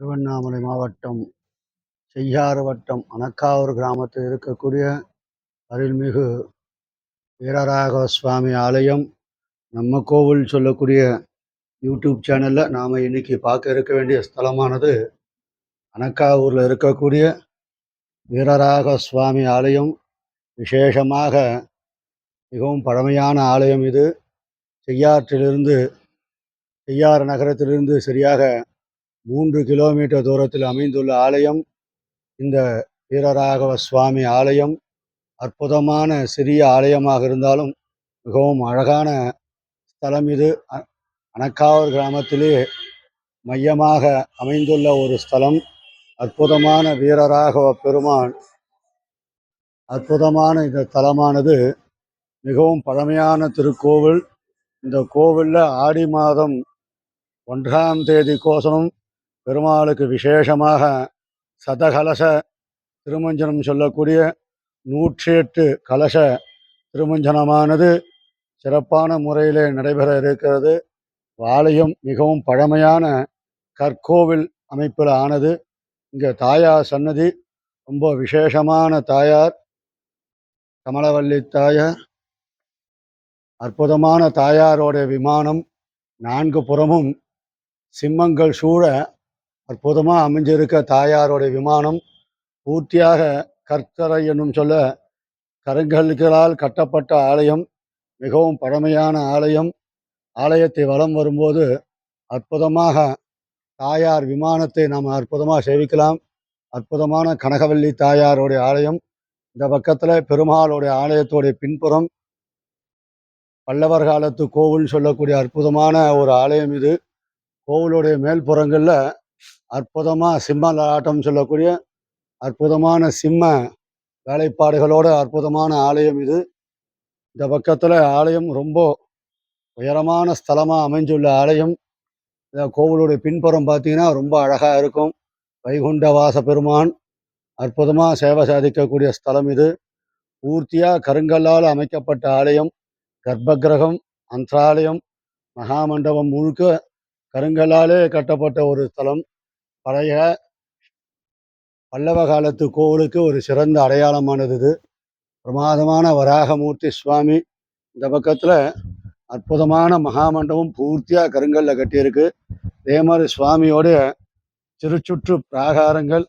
திருவண்ணாமலை மாவட்டம் செய்யாறு வட்டம் அணக்காவூர் கிராமத்தில் இருக்கக்கூடிய அருள்மிகு வீரராகவ சுவாமி ஆலயம். நம்ம கோவில் சொல்லக்கூடிய யூடியூப் சேனலில் நாம் இன்னைக்கு பார்க்க இருக்க வேண்டிய ஸ்தலமானது அணக்காவூரில் இருக்கக்கூடிய வீரராக சுவாமி ஆலயம். விசேஷமாக மிகவும் பழமையான ஆலயம் இது. செய்யாற்றிலிருந்து செய்யாறு நகரத்திலிருந்து சரியாக மூன்று கிலோமீட்டர் தூரத்தில் அமைந்துள்ள ஆலயம் இந்த வீரராகவ சுவாமி ஆலயம் அற்புதமான சிறிய ஆலயமாக இருந்தாலும் மிகவும் அழகான ஸ்தலம் இது. அ- அணக்காவூர் கிராமத்திலே மையமாக அமைந்துள்ள ஒரு ஸ்தலம். அற்புதமான வீரராகவ பெருமான். அற்புதமான இந்த தலமானது மிகவும் பழமையான திருக்கோவில். இந்த கோவிலில் ஆடி மாதம் ஒன்றாம் தேதி கோசனம் பெருமாளுக்கு விசேஷமாக சதகலச திருமஞ்சனம் சொல்லக்கூடிய நூற்றி எட்டு கலச திருமஞ்சனமானது சிறப்பான முறையில் நடைபெற இருக்கிறது. வாளையம் மிகவும் பழமையான கற்கோவில் அமைப்பில் ஆனது. இங்கே தாயார் சன்னதி ரொம்ப விசேஷமான தாயார் கமலவல்லி தாயார் அற்புதமான தாயாரோட விமானம் நான்கு புறமும் சிம்மங்கள் சூழ அற்புதமாக அமைஞ்சிருக்க தாயாருடைய விமானம் பூர்த்தியாக கற்கரை என்னும் சொல்ல கருங்கல்களால் கட்டப்பட்ட ஆலயம் மிகவும் பழமையான ஆலயம். ஆலயத்தை வலம் வரும்போது அற்புதமாக தாயார் விமானத்தை நாம் அற்புதமாக சேவிக்கலாம். அற்புதமான கனகவல்லி தாயாருடைய ஆலயம். இந்த பக்கத்தில் பெருமாளுடைய ஆலயத்தோடைய பின்புறம். பல்லவர் காலத்து கோவில் சொல்லக்கூடிய அற்புதமான ஒரு ஆலயம் இது. கோவிலுடைய மேல்புறங்களில் அற்புதமாக சிம்ம ஆட்டம் சொல்லக்கூடிய அற்புதமான சிம்ம வேலைப்பாடுகளோட அற்புதமான ஆலயம் இது. இந்த பக்கத்தில் ஆலயம் ரொம்ப உயரமான ஸ்தலமாக அமைஞ்சுள்ள ஆலயம். இந்த கோவிலுடைய பின்புறம் பார்த்தீங்கன்னா ரொம்ப அழகாக இருக்கும். வைகுண்ட வாச பெருமான் அற்புதமாக சேவை சாதிக்கக்கூடிய ஸ்தலம் இது. பூர்த்தியாக கருங்கல்லால் அமைக்கப்பட்ட ஆலயம். கர்ப்பகிரகம் அந்தராலயம் மகாமண்டபம் முழுக்க கருங்கல்லாலே கட்டப்பட்ட ஒரு ஸ்தலம். பழைய பல்லவ காலத்து கோவிலுக்கு ஒரு சிறந்த அடையாளமானது இது. பிரமாதமான வராகமூர்த்தி சுவாமி இந்த பக்கத்தில் அற்புதமான மகாமண்டபம் பூர்த்தியாக கருங்கல்ல கட்டியிருக்கு. அதே மாதிரி சுவாமியோடைய திருச்சுற்று பிராகாரங்கள்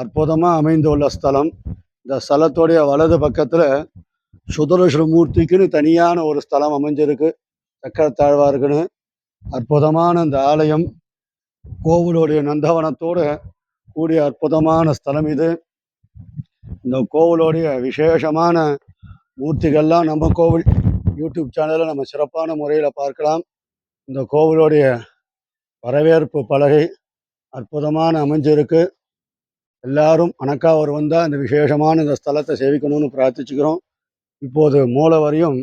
அற்புதமாக அமைந்துள்ள ஸ்தலம். இந்த ஸ்தலத்துடைய வலது பக்கத்தில் சுதலசுரமூர்த்திக்குன்னு தனியான ஒரு ஸ்தலம் அமைஞ்சிருக்கு. சக்கரத்தாழ்வாருக்குன்னு அற்புதமான இந்த ஆலயம் கோவிலுடைய நந்தவனத்தோட கூடிய அற்புதமான ஸ்தலம் இது. இந்த கோவிலுடைய விசேஷமான மூர்த்திகள்லாம் நம்ம கோவில் யூடியூப் சேனலில் நம்ம சிறப்பான முறையில் பார்க்கலாம். இந்த கோவிலுடைய வரவேற்பு பலகை அற்புதமான அமைஞ்சிருக்கு. எல்லாரும் அணக்காவர் வந்தால் இந்த விசேஷமான இந்த ஸ்தலத்தை சேவிக்கணும்னு பிரார்த்திச்சுக்கிறோம். இப்போது மூலவரையும்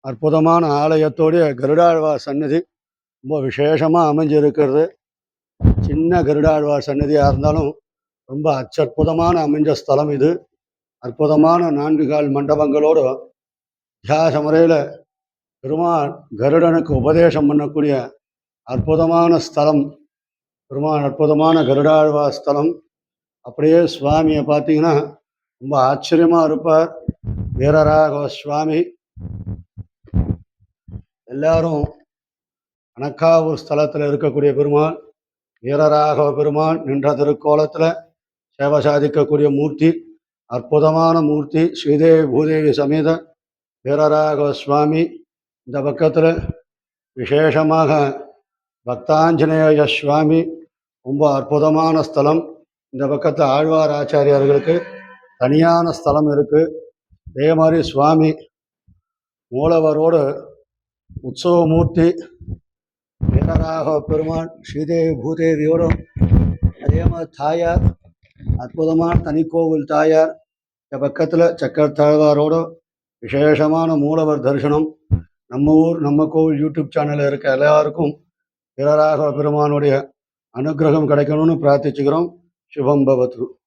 அற்புதமான ஆலயத்தோடைய கருடாழ்வார் சன்னதி ரொம்ப விசேஷமாக அமைஞ்சிருக்கிறது. சின்ன கருடாழ்வார் சன்னதியாக இருந்தாலும் ரொம்ப அச்சற்புதமான அமைஞ்ச ஸ்தலம் இது. அற்புதமான நான்கு கால் மண்டபங்களோடு தியாச முறையில் பெருமாள் கருடனுக்கு உபதேசம் பண்ணக்கூடிய அற்புதமான ஸ்தலம். பெருமாள் அற்புதமான கருடாழ்வார் ஸ்தலம். அப்படியே சுவாமியை பார்த்தீங்கன்னா ரொம்ப ஆச்சரியமாக இருப்பார். வீரராகவ சுவாமி. எல்லாரும் அனக்காவூர் ஸ்தலத்தில் இருக்கக்கூடிய பெருமாள் வீரராகவ பெருமாள் நின்ற திருக்கோலத்தில் சேவை சாதிக்கக்கூடிய மூர்த்தி அற்புதமான மூர்த்தி ஸ்ரீதேவி பூதேவி சமேத வீரராகவ சுவாமி. இந்த பக்கத்தில் விசேஷமாக பக்தாஞ்சநேய சுவாமி. ரொம்ப அற்புதமான ஸ்தலம். இந்த பக்கத்தில் ஆழ்வார் ஆச்சாரியார்களுக்கு தனியான ஸ்தலம் இருக்குது அதே மாதிரி சுவாமி மூலவரோடு உற்சவமூர்த்தி வீரராக பெருமான் ஸ்ரீதேவி பூதேவியோடும் அதே மாதிரி தாயார் அற்புதமான தனிக்கோவில் தாயார் இந்த பக்கத்தில் சக்கரத்தாழ்வாரோட விசேஷமான மூலவர் தரிசனம் நம்ம ஊர் நம்ம கோவில் யூடியூப் சேனலில் இருக்க எல்லாருக்கும் வீரராக பெருமானுடைய அனுக்கிரகம் கிடைக்கணும்னு பிரார்த்திச்சுக்கிறோம். சுபம் பவத்து